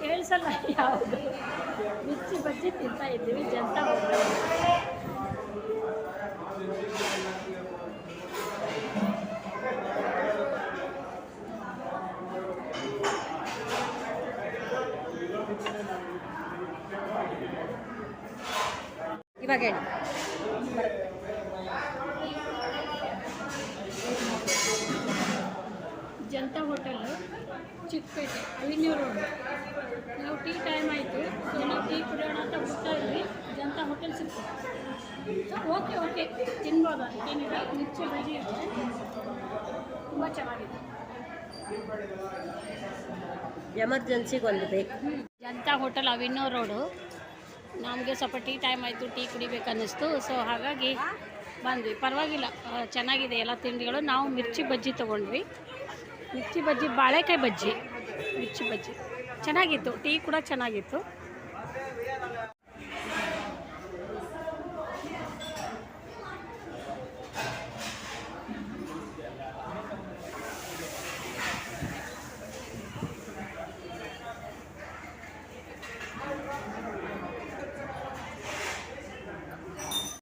ಕೇಳಿಸಲ್ಲ ಯಾವುದು? ಬಿಚ್ಚಿ ಬಚ್ಚಿ ತಿಂತಾ ಇದ್ದೀವಿ ಜಂತ ಇವಾಗ ಹೇಳಿ. Janata hotel Chickpet avenue road ನಾವು ಟೀ ಟೈಮ್ ಆಯಿತು. ಸೊ ನಾವು ಟೀ ಕುಡಿಯೋಣ ಅಂತ ಹೋಗ್ತಾ ಇದ್ವಿ. ಜನತಾ ಹೋಟೆಲ್ ಸಿಕ್ತು. ಸೊ ಓಕೆ ಓಕೆ ತಿನ್ಬೋದು? ಅದಕ್ಕೇನಿಲ್ಲ ಮಿರ್ಚಿ ಬಜ್ಜಿ ಇದೆ ತುಂಬ ಚೆನ್ನಾಗಿದೆ. ಎಮರ್ಜೆನ್ಸಿಗೆ ಒಂದು ಬೇಕು. ಜನತಾ ಹೋಟೆಲ್ ಅವಿನ್ಯೂ ರೋಡು ನಮಗೆ ಸ್ವಲ್ಪ ಟೀ ಟೈಮ್ ಆಯಿತು. ಟೀ ಕುಡಿಬೇಕು ಅನ್ನಿಸ್ತು ಸೊ ಹಾಗಾಗಿ ಬಂದ್ವಿ. ಪರವಾಗಿಲ್ಲ. ಚೆನ್ನಾಗಿದೆ. ಎಲ್ಲ ತಿಂಡಿಗಳು. ನಾವು ಮಿರ್ಚಿ ಬಜ್ಜಿ ತೊಗೊಂಡ್ವಿ. ಮಿರ್ಚಿ ಬಜ್ಜಿ ಬಾಳೆಕಾಯಿ ಬಜ್ಜಿ. ಮಿರ್ಚಿ ಬಜ್ಜಿ. ಚೆನ್ನಾಗಿತ್ತು. ಟೀ ಕೂಡ ಚೆನ್ನಾಗಿತ್ತು.